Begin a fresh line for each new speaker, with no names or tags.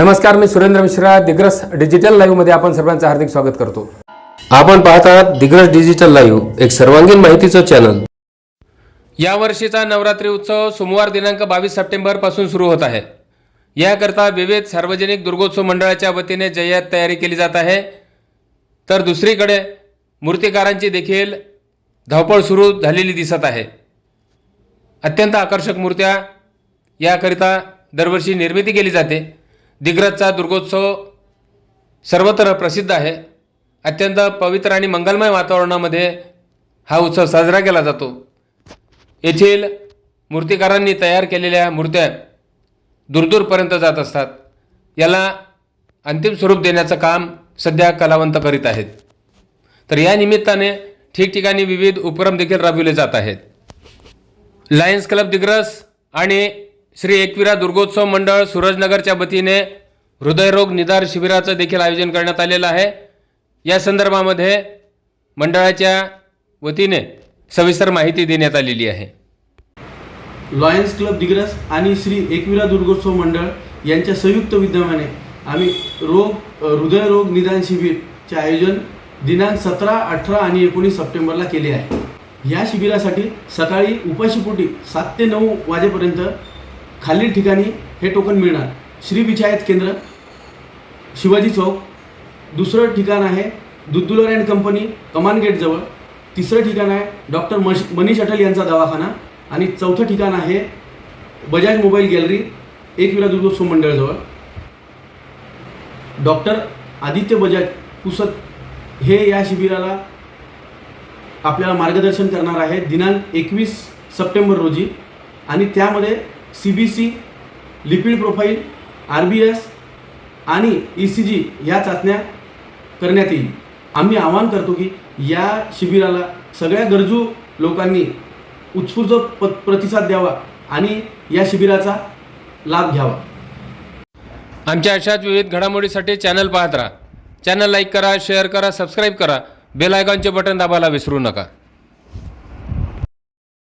नमस्कार मी सुरेंद्र मिश्रा दिग्रस डिजिटल लाईव्हमध्ये आपण सर्वांचं हार्दिक स्वागत करतो. आपण पाहत आहात दिग्रस डिजिटल लाईव्ह एक सर्वांगीण माहितीचं चॅनल या वर्षीचा नवरात्री उत्सव सोमवार दिनांक बावीस सप्टेंबरपासून सुरू होत आहे. याकरता विविध सार्वजनिक दुर्गोत्सव मंडळाच्या वतीने जय्यत तयारी केली जात आहे. तर दुसरीकडे मूर्तिकारांची देखील धावपळ सुरू झालेली दिसत आहे. अत्यंत आकर्षक मूर्त्या याकरिता दरवर्षी निर्मिती केली जाते. दिग्रजचा दुर्गोत्सव सर्वत्र प्रसिद्ध आहे. अत्यंत पवित्र आणि मंगलमय वातावरणामध्ये हा उत्सव साजरा केला जातो. येथील मूर्तिकारांनी तयार केलेल्या मूर्त्या दूरदूरपर्यंत जात असतात. याला अंतिम स्वरूप देण्याचं काम सध्या कलावंत करीत आहेत. तर या निमित्ताने ठिकठिकाणी विविध उपक्रम देखील राबविले जात आहेत. लायन्स क्लब दिग्रस आणि श्री एकविरा दुर्गोत्सव मंडळ सूरजनगरच्या वतीने हृदयरोग निदार शिबिराचं देखील आयोजन करण्यात आलेलं आहे. या संदर्भामध्ये मंडळाच्या वतीने सविस्तर माहिती देण्यात आलेली आहे.
लॉयन्स क्लब दिग्रस आणि श्री एकविरा दुर्गोत्सव मंडळ यांच्या संयुक्त विद्यमाने आम्ही रोग हृदयरोग निदान शिबिरचे आयोजन दिनांक सतरा अठरा आणि एकोणीस सप्टेंबरला केले आहे. या शिबिरासाठी सकाळी उपाशीपोटी सात ते नऊ वाजेपर्यंत खालील ठिकाणी हे टोकन मिळणार. श्री विचायत केंद्र शिवाजी चौक. दुसरं ठिकाण आहे दुद्दुलर अँड कंपनी कमान गेटजवळ तिसरं ठिकाण आहे डॉक्टर मश मनीष अटल यांचा दवाखाना. आणि चौथं ठिकाण आहे बजाज मोबाईल गॅलरी एक विरा दुर्गोत्सव मंडळजवळ डॉक्टर आदित्य बजाज पुसत हे या शिबिराला आपल्याला मार्गदर्शन करणार आहे दिनांक एकवीस सप्टेंबर रोजी. आणि त्यामध्ये C B C lipid profile R B S आणि ई सी जी या चाचण्या करण्यात येईल. आम्ही आवाहन करतो की या शिबिराला सगळ्या गरजू लोकांनी उत्स्फूर्त प प्रतिसाद द्यावा आणि या शिबिराचा लाभ घ्यावा.
आमच्या अशाच विविध घडामोडीसाठी चॅनल पाहत राहा. चॅनल लाईक करा शेअर करा सबस्क्राईब करा. बेल आयकॉनचे बटन दाबायला विसरू नका.